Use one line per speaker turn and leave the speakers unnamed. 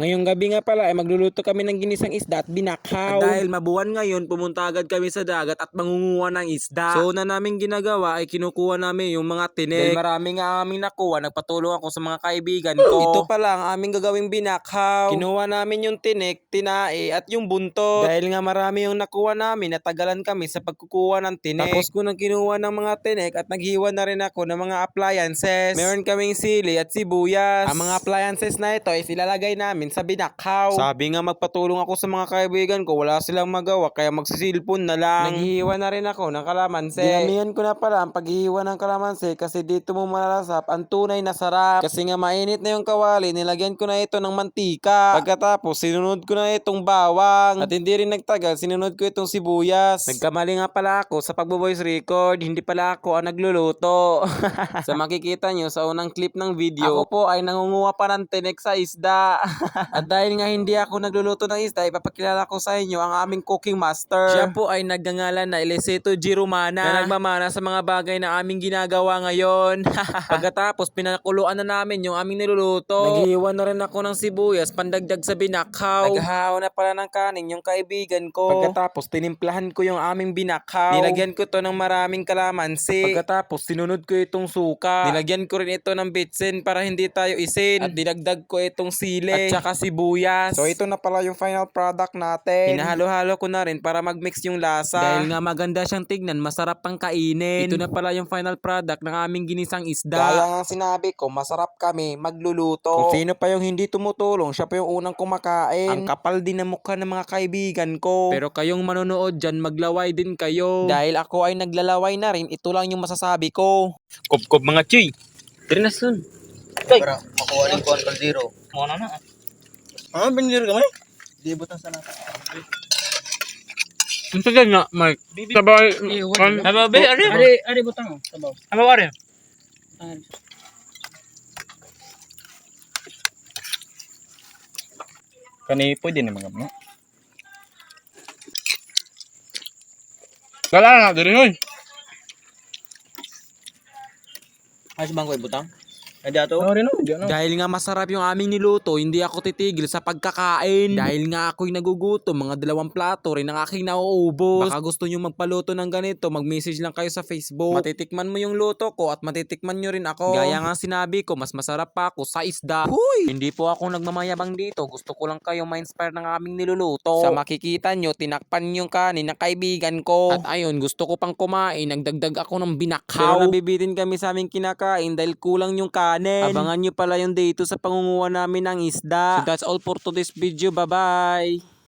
Ngayong gabi nga pala ay magluluto kami ng ginisang isda at binakaw.
At dahil mabuwan ngayon, pumunta agad kami sa dagat at mangunguha ng isda. So una namin ginagawa ay kinukuha namin yung mga tinik. Dahil marami nga aming nakuha, nagpatulong ako sa mga kaibigan ko. Ito pa lang aming gagawing binakaw. Kinuha namin yung tinik, tinae at yung buntot. Dahil nga marami yung nakuha namin, natagalan kami sa pagkukuha ng tinik. Tapos ko nang kinuha ng mga tinik at naghiwa na rin ako ng mga appliances. Meron kaming sili at sibuyas. Ang mga appliances na ito ay ilalagay namin sa binakaw. Sabi nga magpatulong ako sa mga kaibigan ko, wala silang magawa kaya magsisilpon na lang. Naghihiwa na rin ako ng kalamansi. Dinamihan ko na pala ang paghihiwa ng kalamansi kasi dito mo malalasap ang tunay na sarap. Kasi nga mainit na yung kawali, nilagyan ko na ito ng mantika. Pagkatapos, sinunod ko na itong bawang. At hindi rin nagtagal, sinunod ko itong sibuyas. Nagkamali nga pala ako sa pagbo-voice record, hindi pala ako ang nagluluto. sa makikita nyo sa unang clip ng video, ako po ay nangunguha pa ng tinik sa isda. At dahil nga hindi ako nagluluto ng isda, ipapakilala ko sa inyo ang aming cooking master. Siya po ay nagngangalan na Eliseto Girumana na nagmamana sa mga bagay na aming ginagawa ngayon. Pagkatapos, pinakuluan na namin yung aming niluluto. Naghihiwa na rin ako ng sibuyas, pandagdag sa binakaw. Naghahaw na pala ng kanin yung kaibigan ko. Pagkatapos, tinimplahan ko yung aming binakaw. Nilagyan ko to ng maraming kalamansi. Pagkatapos, sinunod ko itong suka. Nilagyan ko rin ito ng bitsin para hindi tayo isin. At dinagdag ko itong sili. At saka sibuyas. So ito na pala yung final product natin. Hinahalo-halo ko na rin para mag-mix yung lasa. Dahil nga maganda siyang tignan, masarap pang kainin. Ito na pala yung final product ng aming ginisang isda. Kaya nga sinabi ko, masarap kami magluluto. Kung sino pa yung hindi tumutulong, siya pa yung unang kumakain. Ang kapal din ng mukha ng mga kaibigan ko. Pero kayong manonood dyan, maglaway din kayo. Dahil ako ay naglalaway na rin, ito lang yung masasabi ko.
Kop-kop mga chuy. Trinasun. Tay.
Para makuha ng kuhan kaldero.
Mo na na.
Ah, binir ka may? Di butang sa nata.
Ang tagal na, Mark. Sabay. Sabay, be, ari.
Ari, ari butang. Sabaw.
Ano ari?
Kani pwede na mga mo.
Wala na, diri hoy.
Ay, sa bangko butang? Ay, dato?
rin no, di
Dahil nga masarap yung aming niluto, hindi ako titigil sa pagkakain. Dahil nga ako'y nagugutom, mga dalawang plato rin ang aking nauubos. Baka gusto nyo magpaluto ng ganito, mag-message lang kayo sa Facebook. Matitikman mo yung luto ko at matitikman nyo rin ako. Gaya nga sinabi ko, mas masarap pa ako sa isda. Huy! Hindi po ako nagmamayabang dito. Gusto ko lang kayong ma-inspire ng aming niluluto. Sa makikita nyo, tinakpan yung kanin ng kaibigan ko. At ayun, gusto ko pang kumain, nagdagdag ako ng binakaw. Pero nabibitin kami sa aming kinakain dahil kulang yung kanin. Abangan nyo pala yung dito sa pangunguha namin ng isda. So that's all for today's video. Bye-bye!